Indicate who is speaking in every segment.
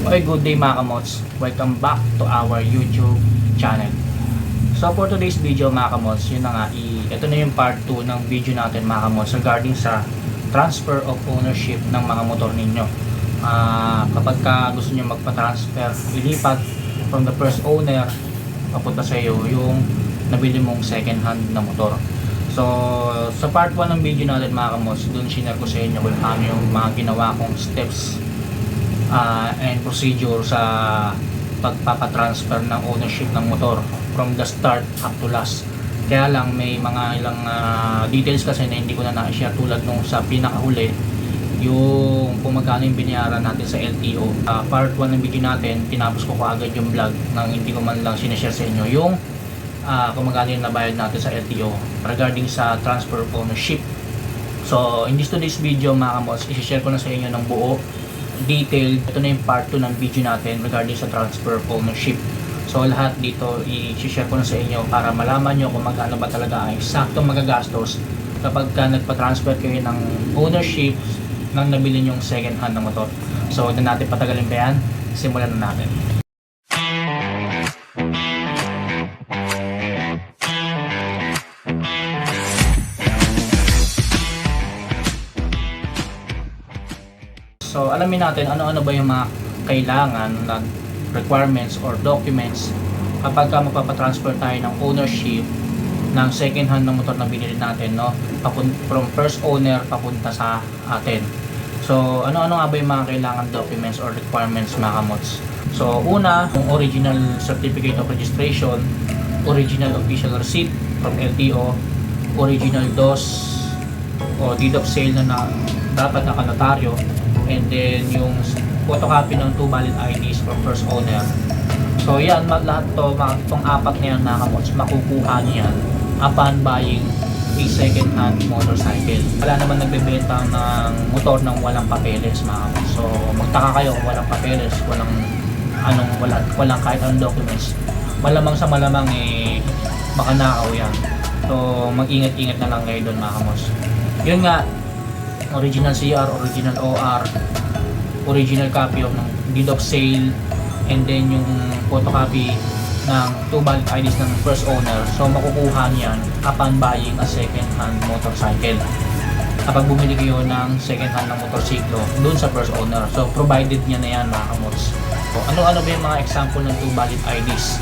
Speaker 1: Okay, good day mga kamots. Welcome back to our YouTube channel. So for today's video mga kamots, yun na nga, i- ito na yung part 2 ng video natin mga kamots regarding sa transfer of ownership ng mga motor ninyo. Ah, kapag ka gusto nyo magpa-transfer, ilipat from the first owner papunta sa iyo yung nabili mong second hand na motor. So, sa part 1 ng video natin mga kamots, doon sinare ko sa inyo kung paano yung mga ginawa kong steps uh, and procedure sa pagpapatransfer ng ownership ng motor from the start up to last. Kaya lang may mga ilang ah, details kasi na hindi ko na na-share tulad nung sa pinakahuli yung kung magkano yung binayaran natin sa LTO. Ah, part 1 ng video natin, tinapos ko kaagad yung vlog nang hindi ko man lang sinashare sa inyo yung ah, kung magkano yung nabayad natin sa LTO regarding sa transfer of ownership. So, in this today's video mga kamos, isi-share ko na sa inyo ng buo detailed. Ito na yung part 2 ng video natin regarding sa transfer of ownership. So lahat dito i-share ko na sa inyo para malaman nyo kung magkano ba talaga ang eksaktong magagastos kapag ka nagpa-transfer kayo ng ownership ng nabili nyong second hand na motor. So huwag na natin patagalin pa yan. Simulan na natin. So alamin natin ano-ano ba yung mga kailangan na requirements or documents kapag ka magpapatransfer tayo ng ownership ng second hand na motor na binili natin no? From first owner papunta sa atin. So ano-ano nga ba yung mga kailangan documents or requirements mga kamots? So una yung original certificate of registration original official receipt from LTO original DOS o deed of sale na, na dapat nakanotaryo and then yung photocopy ng two valid IDs from first owner. So yan lahat to mga itong apat na yan mga kamots makukuha niyan upon buying a second hand motorcycle. Wala naman nagbebenta ng motor ng walang papeles mga kamots so magtaka kayo kung walang papeles walang anong wala, walang kahit anong documents. Malamang sa malamang eh makanakaw yan so mag-ingat-ingat na lang kayo doon mga kamos yun nga original CR, original OR original copy of ng deed of sale and then yung photocopy ng two valid IDs ng first owner. So makukuha niyan upon buying a second hand motorcycle. Kapag bumili kayo ng second hand na motorsiklo doon sa first owner. So provided niya na yan mga kamots so, ano-ano ba yung mga example ng two valid IDs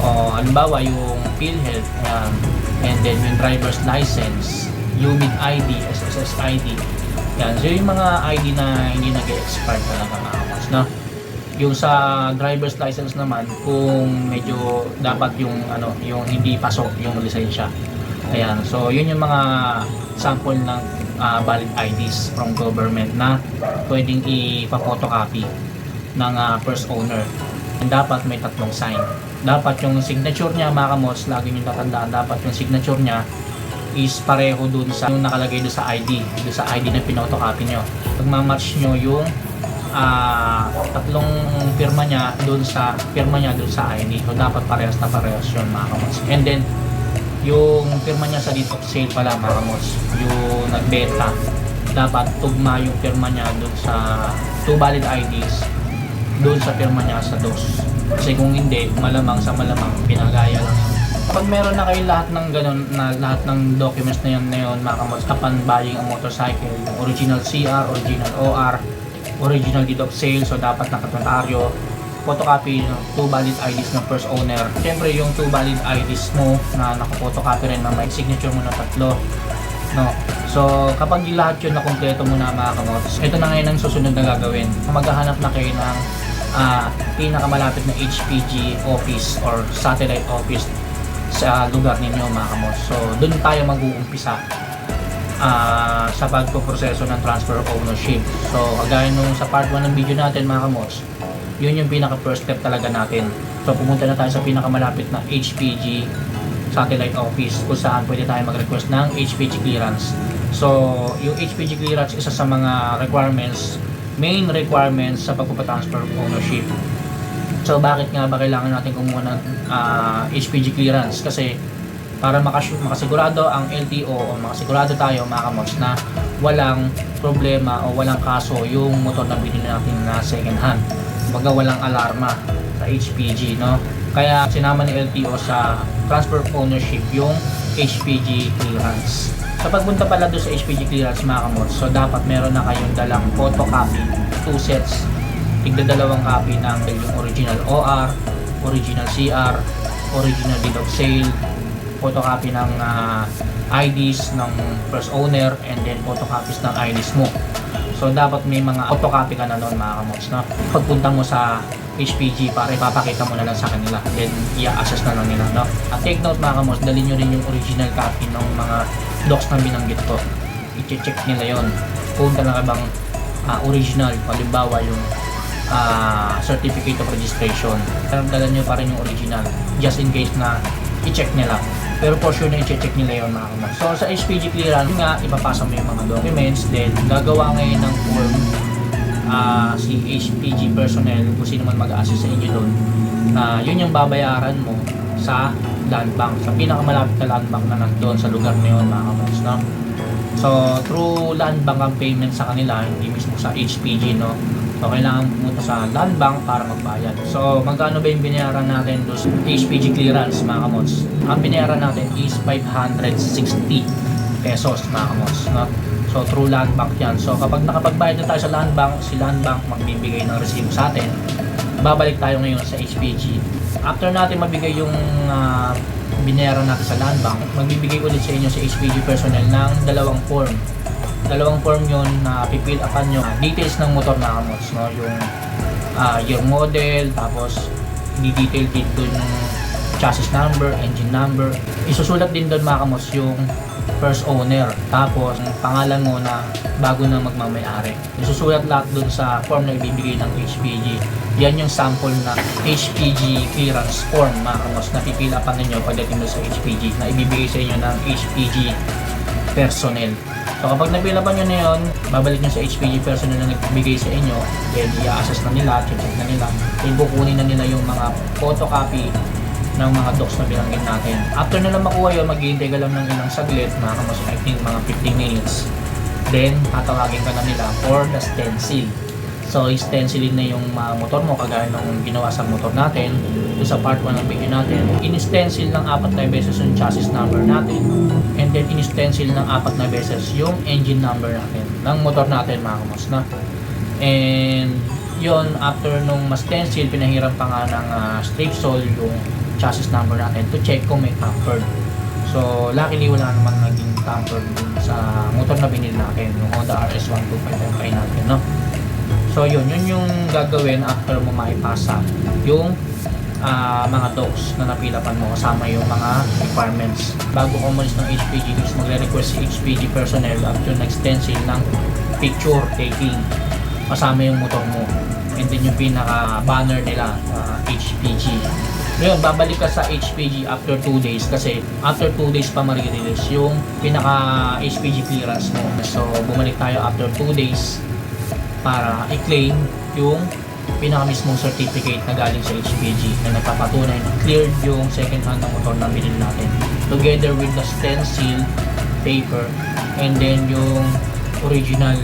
Speaker 1: o halimbawa yung PhilHealth yan. And then yung driver's license UMID ID, SSS ID yan, so yung mga ID na hindi nag-expire talaga mga kamots no? yung sa driver's license naman kung medyo dapat yung ano yung hindi pasok yung lisensya. Ayan so yun yung mga sample ng ah, valid IDs from government na pwedeng ipa-photocopy ng ah, first owner. And dapat may tatlong sign. Dapat yung signature niya mga kamos lagi nyo tatandaan dapat yung signature niya is pareho dun sa yung nakalagay dun sa ID dun sa ID na pinotocopy nyo. Pagmamatch nyo yung ah, tatlong firma niya dun sa firma niya dun sa ID so dapat parehas na parehas yun mga kamos. And then yung firma niya sa of sale pala mga kamos yung nagbenta dapat tugma yung firma niya dun sa two valid IDs dun sa firma niya sa DOS. Kasi kung hindi malamang sa malamang pinagaya lang kapag meron na kayo lahat ng ganun na lahat ng documents na yun na yun mga kamos upon buying a motorcycle original CR, original OR original deed of sale so dapat nakatotaryo photocopy ng two valid IDs ng first owner. Syempre yung two valid IDs mo na nakaphotocopy rin na may signature mo na tatlo no? So kapag lahat yun na kumpleto mo na mga kamots ito na ngayon ang susunod na gagawin. Maghahanap na kayo ng ah, pinakamalapit na HPG office or satellite office sa lugar ninyo mga kamots so doon tayo mag-uumpisa ah, sa pagpoproseso ng transfer of ownership. So, kagaya nung sa part 1 ng video natin mga kamos, yun yung pinaka first step talaga natin. So, pumunta na tayo sa pinakamalapit na HPG satellite office kung saan pwede tayo mag-request ng HPG clearance. So, yung HPG clearance isa sa mga requirements, main requirements sa pagpapatransfer of ownership. So, bakit nga ba kailangan natin kumuha ng ah, HPG clearance? Kasi para makas- makasigurado ang LTO o makasigurado tayo mga na walang problema o walang kaso yung motor na binili natin na second hand. baga walang alarma sa HPG, no? Kaya sinama ni LTO sa transfer of ownership yung HPG clearance. Sa pagpunta pala doon sa HPG clearance mga kamots, so dapat meron na kayong dalang photocopy, two sets, tigda dalawang copy ng yung original OR, original CR, original deed of sale, photocopy ng ah, IDs ng first owner, and then photocopies ng IDs mo. So dapat may mga photocopy ka na noon mga kamots, no? Pagpunta mo sa HPG para ipapakita mo na lang sa kanila then i-assess na lang nila no at take note mga kamos dali nyo rin yung original copy ng mga docs na binanggit ko i-check nila yon kung talaga bang ah, original halimbawa yung ah, certificate of registration. Dala nyo pa rin yung original just in case na i-check nila. Pero for sure na i-check nila yon mga kamos so sa HPG clearance yun nga ipapasa mo yung mga documents. Then gagawa ngayon ng form ah, si HPG personnel kung sino man mag-assist sa inyo doon na yun yung babayaran mo sa land bank sa pinakamalapit na land bank na nandun sa lugar na yun mga kamos no? so through land bank ang payment sa kanila hindi mismo sa HPG no so kailangan pumunta sa land bank para magbayad so magkano ba yung binayaran natin doon HPG clearance mga kamos ang binayaran natin is 560 pesos mga kamos no? So through land bank yan. So kapag nakapagbayad na tayo sa land bank, si land bank magbibigay ng resibo sa atin. Babalik tayo ngayon sa HPG. After natin mabigay yung ah, binayaran natin sa land bank, magbibigay ulit sa inyo sa HPG personnel ng dalawang form. Dalawang form yun na pipill upan nyo details ng motor na kamos. No? Yung ah, year model, tapos di-detail din dun yung chassis number, engine number. Isusulat din doon mga kamos yung first owner. Tapos, ang pangalan mo na bago na magmamayari. Isusulat lahat dun sa form na ibibigay ng HPG. Yan yung sample na HPG clearance form mga kamos na pipilapan ninyo pagdating sa HPG na ibibigay sa inyo ng HPG personnel. So kapag napilapan nyo na yun, babalik nyo sa HPG personnel na nagbigay sa inyo, then i-assess na nila, check na nila, then kukunin na nila yung mga photocopy ng mga docs na binanggit natin. After nila makuha yun, maghihintay ka lang ng ilang saglit, mga kamos, I think mga 15 minutes. Then, tatawagin ka na nila for the stencil. So, stencilin na yung mga motor mo, kagaya ng ginawa sa motor natin, doon sa part 1 ng video natin. In-stencil ng apat na beses yung chassis number natin, and then in-stencil ng apat na beses yung engine number natin, ng motor natin, mga kamos, na. And, yon after nung mas stencil, pinahiram pa nga ng uh, strip sole yung chassis number natin to check kung may tampered. So, luckily wala naman naging tampered sa motor na binili natin, yung Honda RS1255 natin, no? So, yun, yun yung gagawin after mo maipasa yung ah, mga docs na napilapan mo kasama yung mga requirements. Bago ka umalis ng HPG, is magre-request si HPG personnel after nag-stencil ng picture taking kasama yung motor mo. And then yung pinaka banner nila ah, HPG ngayon, babalik ka sa HPG after 2 days kasi after 2 days pa marirelease yung pinaka HPG clearance mo. So, bumalik tayo after 2 days para i-claim yung pinaka mismong certificate na galing sa HPG na nagpapatunay na cleared yung second hand na motor na binili natin together with the stencil paper and then yung original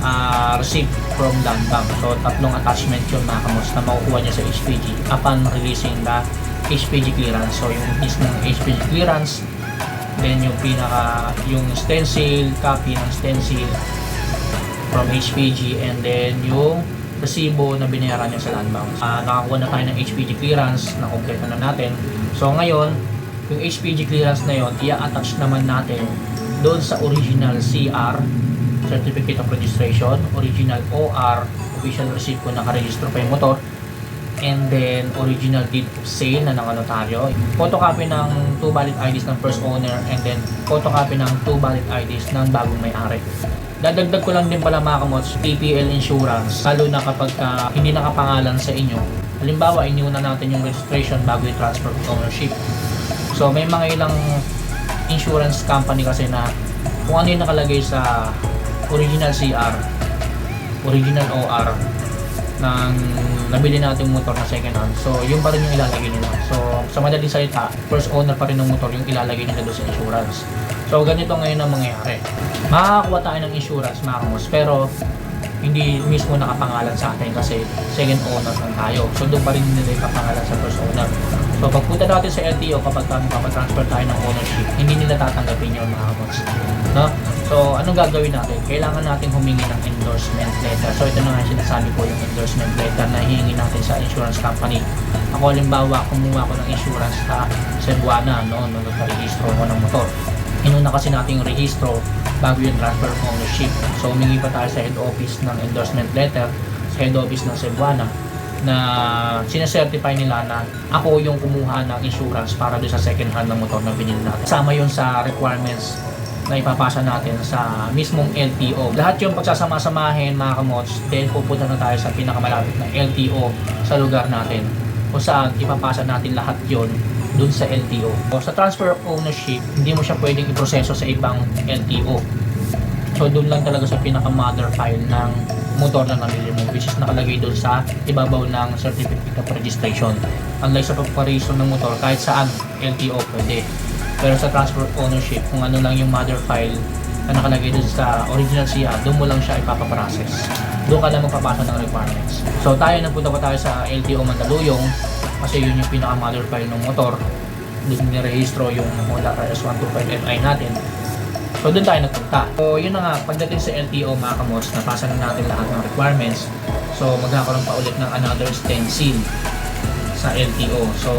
Speaker 1: ah, receipt from land bank. So, tatlong attachment yun mga kamos na makukuha niya sa HPG upon releasing the HPG clearance. So, yung mismong HPG clearance, then yung pinaka, yung stencil, copy ng stencil from HPG, and then yung resibo na binayaran niya sa land bank. Ah, nakakuha na tayo ng HPG clearance, na kompleto na natin. So, ngayon, yung HPG clearance na yon i-attach naman natin doon sa original CR Certificate of Registration, original OR, official receipt kung nakarehistro pa yung motor, and then original deed of sale na nakanotaryo, photocopy ng two valid IDs ng first owner, and then photocopy ng two valid IDs ng bagong may-ari. Dadagdag ko lang din pala mga kamots, PPL insurance, lalo na kapag ka hindi nakapangalan sa inyo. Halimbawa, iniuna natin yung registration bago yung transfer of ownership. So, may mga ilang insurance company kasi na kung ano yung nakalagay sa original CR, original OR ng nabili natin motor na second hand. So, yun pa rin yung ilalagay nila. So, sa madaling salita, first owner pa rin ng motor yung ilalagay nila doon sa insurance. So, ganito ngayon ang mangyayari. Makakakuha tayo ng insurance, mga kamos, pero hindi mismo nakapangalan sa atin kasi second owner lang tayo. So doon pa rin nila ipapangalan sa first owner. So pagpunta natin sa LTO kapag ka mapapatransfer tayo ng ownership, hindi nila tatanggapin yun mga kamots. No? So anong gagawin natin? Kailangan natin humingi ng endorsement letter. So ito na nga sinasabi ko yung endorsement letter na hihingi natin sa insurance company. Ako halimbawa, kumuha ko ng insurance sa Cebuana no, nung nagpa-registro ko ng motor. Inuna kasi natin yung rehistro bago yung transfer of ownership. So humingi pa tayo sa head office ng endorsement letter sa head office ng Cebuana na sinecertify nila na ako yung kumuha ng insurance para doon sa second hand ng motor na binili natin. Sama yun sa requirements na ipapasa natin sa mismong LTO. Lahat yung pagsasama-samahin mga kamots, then pupunta na tayo sa pinakamalapit na LTO sa lugar natin kung saan ipapasa natin lahat yon dun sa LTO. O sa transfer of ownership, hindi mo siya pwedeng iproseso sa ibang LTO. So doon lang talaga sa pinaka-mother file ng motor na nabili mo which is nakalagay doon sa ibabaw ng certificate of registration. Unlike sa preparation ng motor, kahit saan LTO pwede. Pero sa transfer of ownership, kung ano lang yung mother file na nakalagay doon sa original CA, doon mo lang siya ipapaprocess. Doon ka lang magpapasa ng requirements. So tayo nagpunta pa tayo sa LTO Mandaluyong kasi yun yung pinaka-mother file ng motor. Doon nirehistro yung Honda RS125Fi natin. So doon tayo nagpunta. So yun na nga, pagdating sa LTO mga kamos, napasa na natin lahat ng requirements. So magkakaroon pa ulit ng another stencil sa LTO. So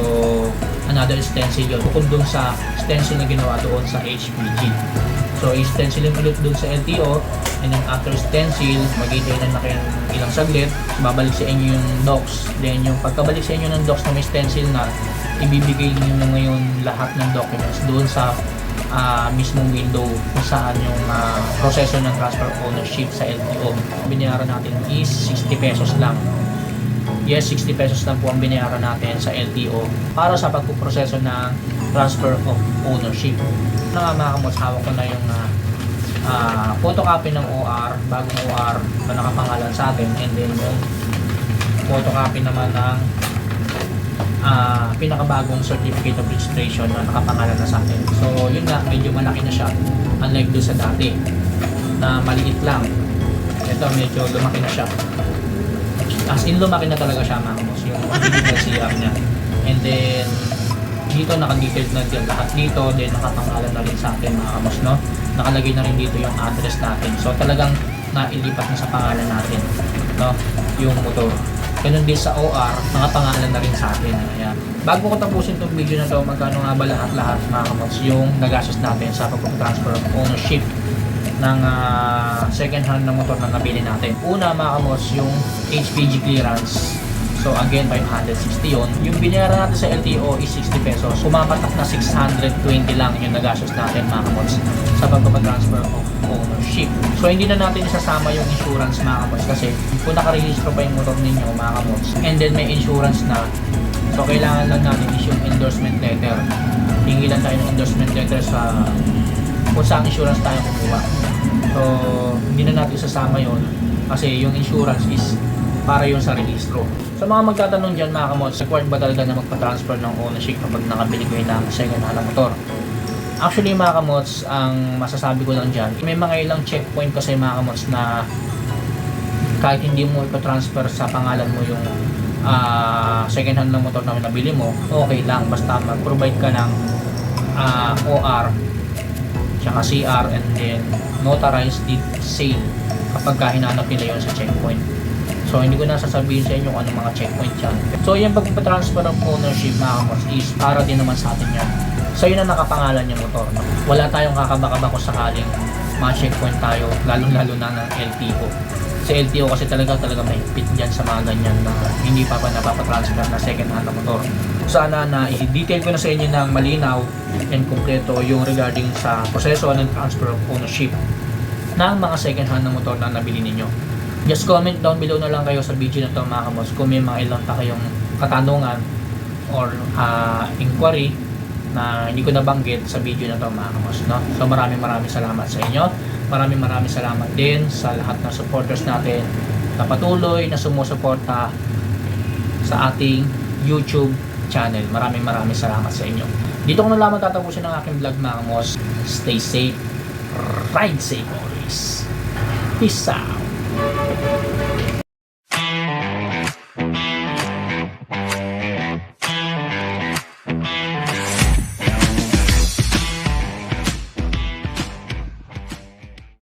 Speaker 1: another stencil yun. Bukod dun sa stencil na ginawa doon sa HPG. So i-stencilin ulit dun sa LTO and then after stencil, mag-hintay na na kayo ng ilang saglit. Babalik sa inyo yung docs. Then yung pagkabalik sa inyo ng docs na may stencil na, ibibigay niyo na ngayon lahat ng documents doon sa ah, mismong window kung saan yung ah, proseso ng transfer ownership sa LTO. Binayaran natin is 60 pesos lang. Yes, 60 pesos lang po ang binayaran natin sa LTO para sa pagpuproseso ng transfer of ownership. Na mga kamos, hawak ko na yung ah, ah, photocopy ng OR, bagong OR na nakapangalan sa atin and then yung photocopy naman ng ah, pinakabagong certificate of registration na nakapangalan na sa atin. So yun nga, medyo malaki na siya unlike doon sa dati na maliit lang. Ito medyo lumaki na siya. As in lumaki na talaga siya mga kamos, yung original CR niya. And then dito naka-detailed na din lahat dito, then nakapangalan na rin sa atin mga kamos, no? Nakalagay na rin dito yung address natin. So talagang nailipat na sa pangalan natin, no? Yung motor. Ganun din sa OR, nakapangalan na rin sa atin. Ayan. Bago ko tapusin itong video na to, magkano nga ba lahat-lahat mga kamos, yung nagastos natin sa pag-transfer of ownership ng ah, second hand na motor na nabili natin. Una mga kamos, yung HPG clearance. So again, 560 yon. Yung binayaran natin sa LTO is 60 pesos. Kumapatak na 620 lang yung nagastos natin mga kamos sa pagpapatransfer of ownership. So hindi na natin isasama yung insurance mga kamos kasi kung nakarehistro pa yung motor ninyo mga kamos and then may insurance na So kailangan lang natin is yung endorsement letter. Hingi lang tayo ng endorsement letter sa kung saan insurance tayo kumuha. So, hindi na natin sasama yon kasi yung insurance is para yun sa registro. Sa mga magtatanong dyan mga kamots, required ba talaga na magpa-transfer ng ownership kapag nakabili ko ng second hand motor? Actually mga kamots, ang masasabi ko lang dyan, may mga ilang checkpoint kasi mga kamots na kahit hindi mo ipa-transfer sa pangalan mo yung ah, second hand na motor na nabili mo, okay lang. Basta mag-provide ka ng ah, OR tsaka CR and then notarized deed sale kapag ka hinanap nila yun sa checkpoint. So hindi ko na sasabihin sa inyo kung anong mga checkpoint yan. So yung pagpapatransfer ng ownership mga kamos is para din naman sa atin yan. So yun ang nakapangalan yung motor. No? Wala tayong kakaba-kaba kung sakaling mga checkpoint tayo, lalong-lalo na ng LTO. Sa LTO kasi talaga talaga mahigpit dyan sa mga ganyan na hindi pa pa napapatransfer na second hand na motor. Sana na i-detail ko na sa inyo ng malinaw and kumpleto yung regarding sa proseso ng transfer of ownership ng mga second hand na motor na nabili ninyo. Just comment down below na lang kayo sa video na to mga kamos kung may mga ilang pa kayong katanungan or ah, inquiry na hindi ko nabanggit sa video na to mga kamos. No? So maraming maraming salamat sa inyo. Maraming maraming salamat din sa lahat ng supporters natin na patuloy na sumusuporta sa ating YouTube channel. Maraming maraming salamat sa inyo. Dito ko na lamang tatapusin ang aking vlog mga kamos. Stay safe, ride safe always. Peace out. Thank you.